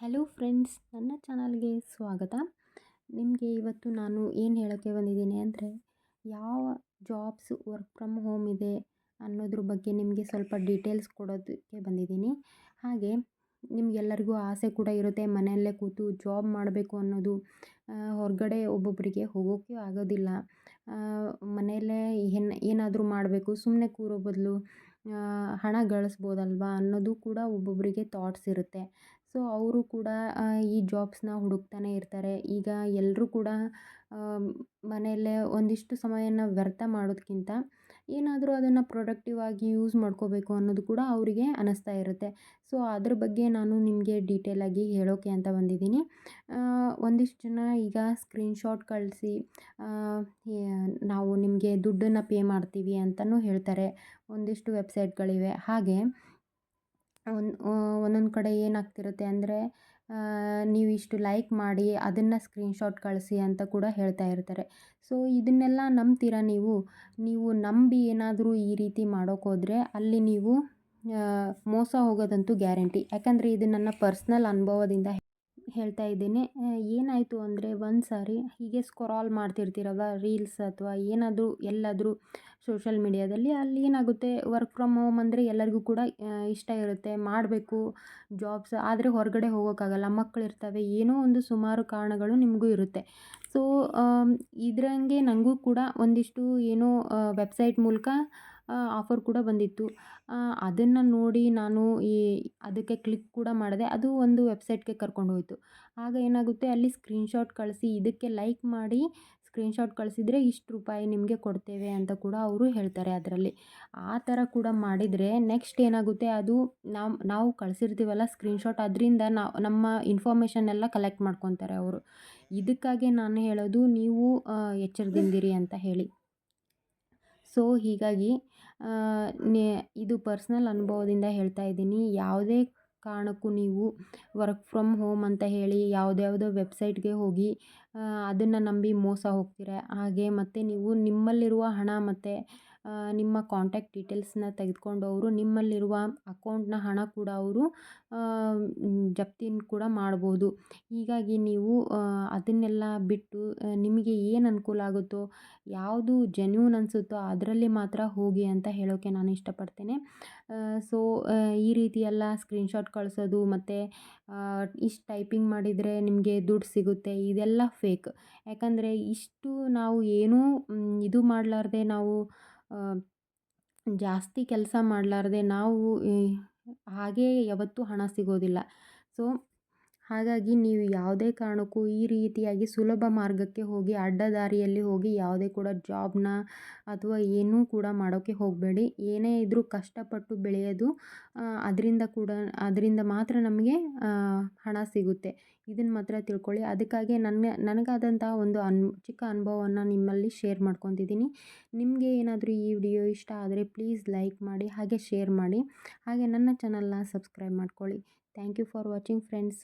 Hello friends ನನ್ನ ಚಾನಲ್ಗೆ ಸ್ವಾಗತ. ನಿಮಗೆ ಇವತ್ತು ನಾನು ಏನು ಹೇಳೋಕ್ಕೆ ಬಂದಿದ್ದೀನಿ ಅಂದರೆ, ಯಾವ ಜಾಬ್ಸ್ ವರ್ಕ್ ಫ್ರಮ್ ಹೋಮ್ ಇದೆ ಅನ್ನೋದ್ರ ಬಗ್ಗೆ ನಿಮಗೆ ಸ್ವಲ್ಪ ಡೀಟೇಲ್ಸ್ ಕೊಡೋದಕ್ಕೆ ಬಂದಿದ್ದೀನಿ. ಹಾಗೆ, ನಿಮಗೆಲ್ಲರಿಗೂ ಆಸೆ ಕೂಡ ಇರುತ್ತೆ ಮನೆಯಲ್ಲೇ ಕೂತು ಜಾಬ್ ಮಾಡಬೇಕು ಅನ್ನೋದು. ಹೊರಗಡೆ ಒಬ್ಬೊಬ್ಬರಿಗೆ ಹೋಗೋಕ್ಕೆ ಆಗೋದಿಲ್ಲ. ಮನೆಯಲ್ಲೇ ಏನು, ಏನಾದರೂ ಮಾಡಬೇಕು ಸುಮ್ಮನೆ ಕೂರೋ ಬದಲು ಹಣ ಗಳಿಸ್ಬೋದಲ್ವಾ ಅನ್ನೋದು ಕೂಡ ಒಬ್ಬೊಬ್ಬರಿಗೆ ಥಾಟ್ಸ್ ಇರುತ್ತೆ. ಸೊ ಅವರು ಕೂಡ ಈ ಜಾಬ್ಸ್ನ ಹುಡುಕ್ತಾನೆ ಇರ್ತಾರೆ. ಈಗ ಎಲ್ಲರೂ ಕೂಡ ಮನೆಯಲ್ಲೇ ಒಂದಿಷ್ಟು ಸಮಯನ ವ್ಯರ್ಥ ಮಾಡೋದಕ್ಕಿಂತ ಏನಾದರೂ ಅದನ್ನು ಪ್ರೊಡಕ್ಟಿವ್ ಆಗಿ ಯೂಸ್ ಮಾಡ್ಕೋಬೇಕು ಅನ್ನೋದು ಕೂಡ ಅವರಿಗೆ ಅನ್ನಿಸ್ತಾ ಇರುತ್ತೆ. ಸೊ ಅದ್ರ ಬಗ್ಗೆ ನಾನು ನಿಮಗೆ ಡೀಟೇಲಾಗಿ ಹೇಳೋಕೆ ಅಂತ ಬಂದಿದ್ದೀನಿ. ಒಂದಿಷ್ಟು ಜನ ಈಗ ಸ್ಕ್ರೀನ್ಶಾಟ್ ಕಳಿಸಿ ನಾವು ನಿಮಗೆ ದುಡ್ಡನ್ನು ಪೇ ಮಾಡ್ತೀವಿ ಅಂತಲೂ ಹೇಳ್ತಾರೆ. ಒಂದಿಷ್ಟು ವೆಬ್ಸೈಟ್ಗಳಿವೆ ಹಾಗೆ ಒಂದು ಒಂದೊಂದು ಕಡೆ ಏನಾಗ್ತಿರುತ್ತೆ ಅಂದರೆ ನೀವಿಷ್ಟು ಲೈಕ್ ಮಾಡಿ ಅದನ್ನು ಸ್ಕ್ರೀನ್ಶಾಟ್ ಕಳಿಸಿ ಅಂತ ಕೂಡ ಹೇಳ್ತಾ ಇರ್ತಾರೆ. ಸೊ ಇದನ್ನೆಲ್ಲ ನಂಬ್ತೀರಾ ನೀವು? ನೀವು ನಂಬಿ ಏನಾದರೂ ಈ ರೀತಿ ಮಾಡೋಕ್ಕೋದ್ರೆ ಅಲ್ಲಿ ನೀವು ಮೋಸ ಹೋಗೋದಂತೂ ಗ್ಯಾರಂಟಿ. ಯಾಕಂದರೆ ಇದು ನನ್ನ ಪರ್ಸ್ನಲ್ ಅನುಭವದಿಂದ ಹೇಳ್ತಾ ಇದ್ದೀನಿ. ಏನಾಯಿತು ಅಂದರೆ ಒಂದು ಸಾರಿ ಹೀಗೆ ಸ್ಕ್ರಾಲ್ ಮಾಡ್ತಿರ್ತೀರಲ್ವ ರೀಲ್ಸ್ ಅಥವಾ ಏನಾದರೂ, ಎಲ್ಲಾದರೂ ಸೋಷಲ್ ಮೀಡಿಯಾದಲ್ಲಿ ಅಲ್ಲಿ ಏನಾಗುತ್ತೆ ವರ್ಕ್ ಫ್ರಮ್ ಹೋಮ್ ಅಂದರೆ ಎಲ್ಲರಿಗೂ ಕೂಡ ಇಷ್ಟ ಇರುತ್ತೆ. ಮಾಡಬೇಕು ಜಾಬ್ಸ್ ಆದರೆ ಹೊರಗಡೆ ಹೋಗೋಕ್ಕಾಗಲ್ಲ. ಮಕ್ಕಳಿರ್ತವೆ ಏನೋ ಒಂದು ಸುಮಾರು ಕಾರಣಗಳು ನಿಮಗೂ ಇರುತ್ತೆ. ಸೊ ಇದ್ರಂಗೆ ನನಗೂ ಕೂಡ ಒಂದಿಷ್ಟು ಏನೋ ವೆಬ್ಸೈಟ್ ಮೂಲಕ ಆಫರ್ ಕೂಡ ಬಂದಿತ್ತು. ಅದನ್ನು ನೋಡಿ ನಾನು ಈ, ಅದಕ್ಕೆ ಕ್ಲಿಕ್ ಕೂಡ ಮಾಡಿದೆ. ಅದು ಒಂದು ವೆಬ್ಸೈಟ್ಗೆ ಕರ್ಕೊಂಡು ಹೋಯಿತು. ಆಗ ಏನಾಗುತ್ತೆ, ಅಲ್ಲಿ ಸ್ಕ್ರೀನ್ಶಾಟ್ ಕಳಿಸಿ, ಇದಕ್ಕೆ ಲೈಕ್ ಮಾಡಿ ಸ್ಕ್ರೀನ್ಶಾಟ್ ಕಳಿಸಿದ್ರೆ ಇಷ್ಟು ರೂಪಾಯಿ ನಿಮಗೆ ಕೊಡ್ತೇವೆ ಅಂತ ಕೂಡ ಅವರು ಹೇಳ್ತಾರೆ ಅದರಲ್ಲಿ. ಆ ಥರ ಕೂಡ ಮಾಡಿದರೆ ನೆಕ್ಸ್ಟ್ ಏನಾಗುತ್ತೆ ಅದು ನಾವು ನಾವು ಕಳಿಸಿರ್ತೀವಲ್ಲ ಸ್ಕ್ರೀನ್ಶಾಟ್ ಅದರಿಂದ ನಾವು ನಮ್ಮ ಇನ್ಫಾರ್ಮೇಷನ್ ಎಲ್ಲ ಕಲೆಕ್ಟ್ ಮಾಡ್ಕೊತಾರೆ ಅವರು. ಇದಕ್ಕಾಗಿ ನಾನು ಹೇಳೋದು ನೀವು ಎಚ್ಚರದಿಂದಿರಿ ಅಂತ ಹೇಳಿ. ಸೊ ಹೀಗಾಗಿ ಇದು ಪರ್ಸ್ನಲ್ ಅನುಭವದಿಂದ ಹೇಳ್ತಾ ಇದ್ದೀನಿ. ಯಾವುದೇ ಕಾರಣಕ್ಕೂ ನೀವು ವರ್ಕ್ ಫ್ರಮ್ ಹೋಮ್ ಅಂತ ಹೇಳಿ ಯಾವುದ್ಯಾವುದೋ ವೆಬ್ಸೈಟ್ಗೆ ಹೋಗಿ ಅದನ್ನು ನಂಬಿ ಮೋಸ ಹೋಗ್ತೀರ? ಹಾಗೆ ಮತ್ತು ನೀವು ನಿಮ್ಮಲ್ಲಿರುವ ಹಣ ಮತ್ತು ನಿಮ್ಮ ಕಾಂಟ್ಯಾಕ್ಟ್ ಡೀಟೇಲ್ಸ್ನ ತೆಗೆದುಕೊಂಡು ಅವರು ನಿಮ್ಮಲ್ಲಿರುವ ಅಕೌಂಟ್ನ ಹಣ ಕೂಡ ಅವರು ಜಪ್ತಿನ ಕೂಡ ಮಾಡ್ಬೋದು. ಹೀಗಾಗಿ ನೀವು ಅದನ್ನೆಲ್ಲ ಬಿಟ್ಟು ನಿಮಗೆ ಏನು ಅನುಕೂಲ ಆಗುತ್ತೋ, ಯಾವುದು ಜೆನ್ಯೂನ್ ಅನಿಸುತ್ತೋ ಅದರಲ್ಲಿ ಮಾತ್ರ ಹೋಗಿ ಅಂತ ಹೇಳೋಕ್ಕೆ ನಾನು ಇಷ್ಟಪಡ್ತೇನೆ. ಸೊ ಈ ರೀತಿ ಎಲ್ಲ ಸ್ಕ್ರೀನ್ಶಾಟ್ ಕಳಿಸೋದು ಮತ್ತು ಇಷ್ಟು ಟೈಪಿಂಗ್ ಮಾಡಿದರೆ ನಿಮಗೆ ದುಡ್ಡು ಸಿಗುತ್ತೆ, ಇದೆಲ್ಲ ಫೇಕ್ ಯಾಕಂದರೆ ಇಷ್ಟು ನಾವು ಏನೂ ಇದು ಮಾಡಲಾರ್ದೆ ನಾವು ಜಾಸ್ತಿ ಕೆಲಸ ಮಾಡಲಾರ್ದೆ ನಾವು ಹಾಗೇ ಯಾವತ್ತೂ ಹಣ ಸಿಗೋದಿಲ್ಲ. ಸೊ ಹಾಗಾಗಿ ನೀವು ಯಾವುದೇ ಕಾರಣಕ್ಕೂ ಈ ರೀತಿಯಾಗಿ ಸುಲಭ ಮಾರ್ಗಕ್ಕೆ ಹೋಗಿ, ಅಡ್ಡ ದಾರಿಯಲ್ಲಿ ಹೋಗಿ ಯಾವುದೇ ಕೂಡ ಜಾಬ್ನ ಅಥವಾ ಏನೂ ಕೂಡ ಮಾಡೋಕ್ಕೆ ಹೋಗಬೇಡಿ. ಏನೇ ಇದ್ದರೂ ಕಷ್ಟಪಟ್ಟು ಬೆಳೆಯೋದು. ಅದರಿಂದ ಕೂಡ, ಅದರಿಂದ ಮಾತ್ರ ನಮಗೆ ಹಣ ಸಿಗುತ್ತೆ. ಇದನ್ನು ಮಾತ್ರ ತಿಳ್ಕೊಳ್ಳಿ. ಅದಕ್ಕಾಗಿ ನನ್ನ, ನನಗಾದಂತಹ ಒಂದು ಅನ್, ಚಿಕ್ಕ ಅನುಭವವನ್ನು ನಿಮ್ಮಲ್ಲಿ ಶೇರ್ ಮಾಡ್ಕೊತಿದ್ದೀನಿ. ನಿಮಗೆ ಏನಾದರೂ ಈ ವಿಡಿಯೋ ಇಷ್ಟ ಆದರೆ ಪ್ಲೀಸ್ ಲೈಕ್ ಮಾಡಿ, ಹಾಗೆ ಶೇರ್ ಮಾಡಿ. ಹಾಗೆ ನನ್ನ ಚಾನಲ್ನ ಸಬ್ಸ್ಕ್ರೈಬ್ ಮಾಡ್ಕೊಳ್ಳಿ. Thank you for watching friends.